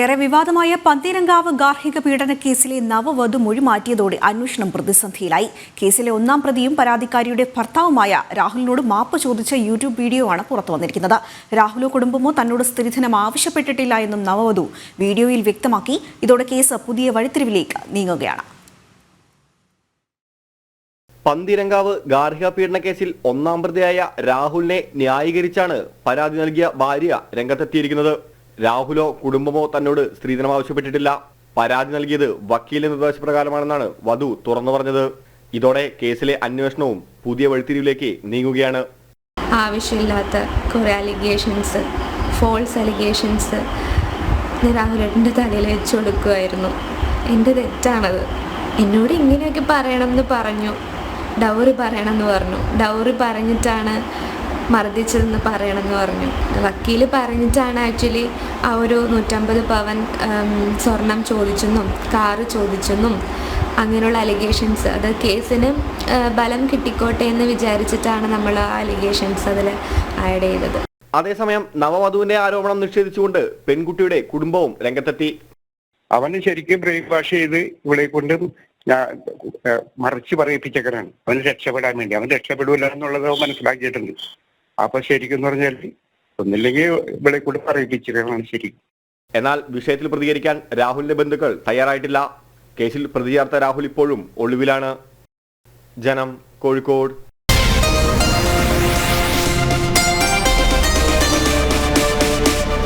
ഏറെ വിവാദമായ പന്തീരങ്കാവ് ഗാർഹിക പീഡന കേസിലെ നവവധു മൊഴി മാറ്റിയതോടെ അന്വേഷണം പ്രതിസന്ധിയിലായി. കേസിലെ ഒന്നാം പ്രതിയും പരാതിക്കാരിയുടെ ഭർത്താവുമായ രാഹുലിനോട് മാപ്പ് ചോദിച്ച യൂട്യൂബ് വീഡിയോ ആണ് പുറത്തു വന്നിരിക്കുന്നത്. രാഹുലോ കുടുംബമോ തന്നോട് സ്ത്രീധനം ആവശ്യപ്പെട്ടിട്ടില്ല എന്നും നവവധു വീഡിയോയിൽ വ്യക്തമാക്കി. ഇതോടെ കേസ് പുതിയ വഴിത്തിരിവിലേക്ക് നീങ്ങുകയാണ്. പന്തിരങ്കാവ് ഗാർഹിക പീഡന കേസിൽ ഒന്നാം പ്രതിയായ രാഹുലിനെ ന്യായീകരിച്ചാണ് പരാതി നൽകിയ ഭാര്യ രംഗത്തെത്തിയിരിക്കുന്നത്. രാഹുലോ കുടുംബമോ തന്നോട് സ്ത്രീധനം ആവശ്യപ്പെട്ടിട്ടില്ല. പരാതി നൽകിയത് വക്കീലിന്റെ നിർദ്ദേശപ്രകാരമാണെന്നാണ് വധു തുറന്നു പറഞ്ഞത്. ഇതോടെ കേസിലെ അന്വേഷണവും പുതിയ വഴിത്തിരിവിലേക്ക് നീങ്ങുകയാണ്. ആവശ്യമില്ലാത്ത കുറേ അലിഗേഷൻസ് ഫോൾസ് അലിഗേഷൻസ് രാഹുലേട്ടന്റെ തലയിൽ വെച്ച് കൊടുക്കുമായിരുന്നു എന്റെ തെറ്റാണത്? എന്നോട് ഇങ്ങനെയൊക്കെ പറയണം എന്ന് പറഞ്ഞു. ഡൗറി പറയണമെന്ന് പറഞ്ഞു. ഡൗറി പറഞ്ഞിട്ടാണ് മർദ്ദിച്ചതെന്ന് പറയണമെന്ന് പറഞ്ഞു. വക്കീൽ പറഞ്ഞിട്ടാണ് ആക്ച്വലി ആ ഒരു നൂറ്റമ്പത് പവൻ സ്വർണം ചോദിച്ചെന്നും കാറ് ചോദിച്ചെന്നും അങ്ങനെയുള്ള അലിഗേഷൻസ്. അത് കേസിന് ബലം കിട്ടിക്കോട്ടെ എന്ന് വിചാരിച്ചിട്ടാണ് നമ്മൾ ആ അലിഗേഷൻസ് അതിൽ ആഡ് ചെയ്തത്. അതേസമയം നവവധുവിന്റെ ആരോപണം നിഷേധിച്ചുകൊണ്ട് പെൺകുട്ടിയുടെ കുടുംബവും രംഗത്തെത്തി. അവന് ശരിക്കും ബ്രെയിൻ വാഷ് ചെയ്ത് ഇവിടെ കൊണ്ട് മറിച്ച് പറയിപ്പിച്ചേക്കനാണ് അവന് രക്ഷപ്പെടാൻ വേണ്ടി. അവൻ രക്ഷപ്പെടില്ല എന്നുള്ളത് മനസ്സിലാക്കിയിട്ടുണ്ട്. അപ്പൊ ശരിക്കും പറഞ്ഞാൽ ഒന്നില്ലെങ്കിൽ ഇവിടെ കൂടെ പറയിപ്പിച്ചേക്കനാണ് ശരി. എന്നാൽ വിഷയത്തിൽ പ്രതികരിക്കാൻ രാഹുലിന്റെ ബന്ധുക്കൾ തയ്യാറായിട്ടില്ല. കേസിൽ പ്രതി ചേർത്ത രാഹുൽ ഇപ്പോഴും ഒളിവിലാണ്. ജനം കോഴിക്കോട്.